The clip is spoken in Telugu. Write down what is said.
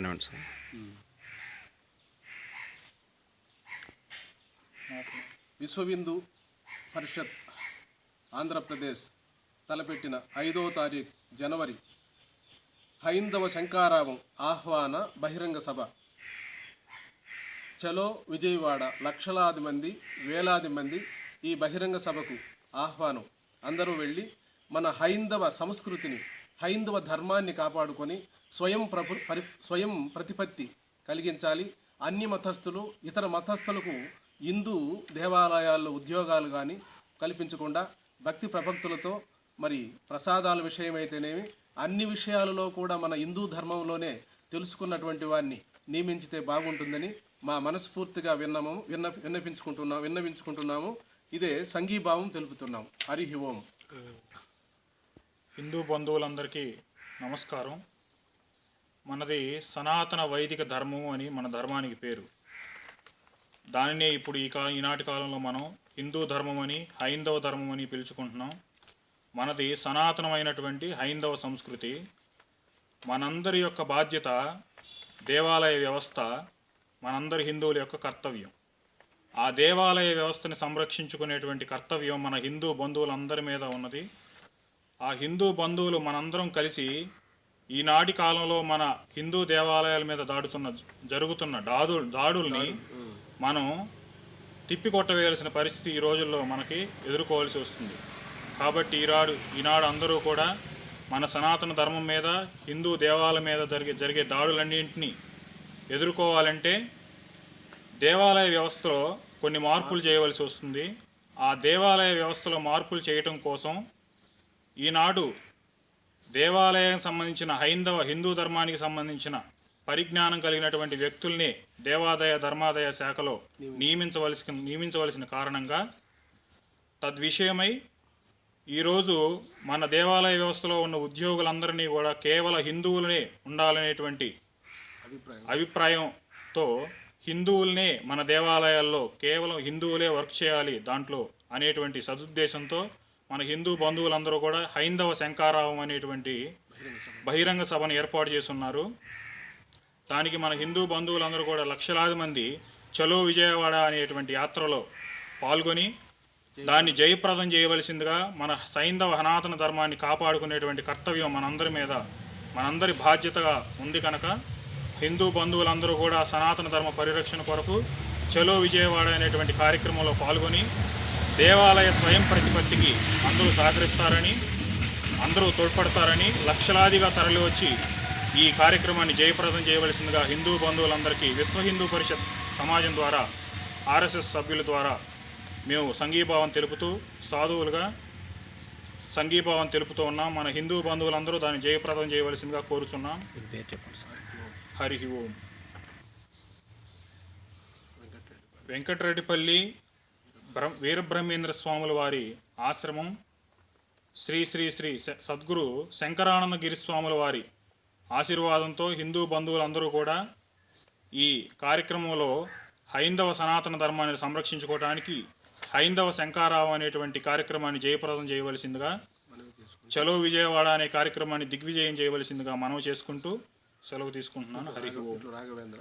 కనివ్వండి సార్ విశ్వవిందు పరిషత్ ఆంధ్రప్రదేశ్ తలపెట్టిన ఐదవ తారీఖు జనవరి హైందవ శంకారావం ఆహ్వాన బహిరంగ సభ. చలో విజయవాడ లక్షలాది మంది వేలాది మంది ఈ బహిరంగ సభకు ఆహ్వానం. అందరూ వెళ్ళి మన హైందవ సంస్కృతిని హైందవ ధర్మాన్ని కాపాడుకొని స్వయం ప్రభు పరి స్వయం ప్రతిపత్తి కలిగించాలి. అన్ని మతస్థులు ఇతర మతస్థులకు హిందూ దేవాలయాల్లో ఉద్యోగాలు కానీ కల్పించకుండా భక్తి ప్రభక్తులతో మరి ప్రసాదాల విషయమైతేనేమి అన్ని విషయాలలో కూడా మన హిందూ ధర్మంలోనే తెలుసుకున్నటువంటి వారిని నియమించితే బాగుంటుందని మా మనస్ఫూర్తిగా విన్నము విన్న విన్నపించుకుంటున్నాం విన్నవించుకుంటున్నాము. ఇదే సంఘీభావం తెలుపుతున్నాము హరి ఓం. హిందూ బంధువులందరికీ నమస్కారం. మనది సనాతన వైదిక ధర్మం అని మన ధర్మానికి పేరు. దానినే ఇప్పుడు ఈ కా ఈనాటి కాలంలో మనం హిందూ ధర్మం అని హైందవ ధర్మం అని పిలుచుకుంటున్నాం. మనది సనాతనమైనటువంటి హైందవ సంస్కృతి. మనందరి యొక్క బాధ్యత దేవాలయ వ్యవస్థ మనందరి హిందువుల యొక్క కర్తవ్యం. ఆ దేవాలయ వ్యవస్థని సంరక్షించుకునేటువంటి కర్తవ్యం మన హిందూ బంధువులందరి మీద ఉన్నది. ఆ హిందూ బంధువులు మనందరం కలిసి ఈనాటి కాలంలో మన హిందూ దేవాలయాల మీద దాడుతున్న జరుగుతున్న దాడు దాడుల్ని మనం తిప్పికొట్టవేయాల్సిన పరిస్థితి ఈ రోజుల్లో మనకి ఎదుర్కోవాల్సి వస్తుంది. కాబట్టి ఈనాడు ఈనాడు అందరూ కూడా మన సనాతన ధర్మం మీద హిందూ దేవాలయం మీద జరిగే జరిగే దాడులన్నింటినీ ఎదుర్కోవాలంటే దేవాలయ వ్యవస్థలో కొన్ని మార్పులు చేయవలసి వస్తుంది. ఆ దేవాలయ వ్యవస్థలో మార్పులు చేయటం కోసం ఈనాడు దేవాలయం సంబంధించిన హైందవ హిందూ ధర్మానికి సంబంధించిన పరిజ్ఞానం కలిగినటువంటి వ్యక్తుల్ని దేవాదాయ ధర్మాదాయ శాఖలో నియమించవలసి నియమించవలసిన కారణంగా తద్విషయమై ఈరోజు మన దేవాలయ వ్యవస్థలో ఉన్న ఉద్యోగులందరినీ కూడా కేవలం హిందువులనే ఉండాలనేటువంటి అభిప్రాయంతో హిందువులనే మన దేవాలయాల్లో కేవలం హిందువులే వర్క్ చేయాలి దాంట్లో అనేటువంటి సదుద్దేశంతో మన హిందూ బంధువులందరూ కూడా హైందవ శంకారావం అనేటువంటి బహిరంగ సభను ఏర్పాటు చేస్తున్నారు. దానికి మన హిందూ బంధువులందరూ కూడా లక్షలాది మంది చలో విజయవాడ అనేటువంటి యాత్రలో పాల్గొని దాన్ని జయప్రదం చేయవలసిందిగా మన సైంధవ సనాతన ధర్మాన్ని కాపాడుకునేటువంటి కర్తవ్యం మనందరి మీద మనందరి బాధ్యతగా ఉంది కనుక హిందూ బంధువులందరూ కూడా సనాతన ధర్మ పరిరక్షణ కొరకు చలో విజయవాడ అనేటువంటి కార్యక్రమంలో పాల్గొని దేవాలయ స్వయం ప్రతిపత్తికి అందరూ సహకరిస్తారని అందరూ తోడ్పడతారని లక్షలాదిగా తరలివచ్చి ఈ కార్యక్రమాన్ని జయప్రదం చేయవలసిందిగా హిందూ బంధువులందరికీ విశ్వ హిందూ పరిషత్ సమాజం ద్వారా ఆర్ఎస్ఎస్ సభ్యుల ద్వారా మేము సంఘీభావం తెలుపుతూ సాధువులుగా సంఘీభావం తెలుపుతూ ఉన్నాం. మన హిందూ బంధువులందరూ దాన్ని జయప్రదం చేయవలసిందిగా కోరుచున్నాం. హరి ఓం. వెంకటరెడ్డిపల్లి బ్ర వీరబ్రహ్మేంద్ర స్వాముల వారి ఆశ్రమం శ్రీ శ్రీ శ్రీ సద్గురు శంకరానంద గిరిస్వాముల వారి ఆశీర్వాదంతో హిందూ బంధువులందరూ కూడా ఈ కార్యక్రమంలో హైందవ సనాతన ధర్మాన్ని సంరక్షించుకోవడానికి హైందవ శంకారావం అనేటువంటి కార్యక్రమాన్ని జయప్రదం చేయవలసిందిగా చలో విజయవాడ అనే కార్యక్రమాన్ని దిగ్విజయం చేయవలసిందిగా మనవి చేసుకుంటూ సెలవు తీసుకుంటున్నాను. హరి రాఘవేంద్ర.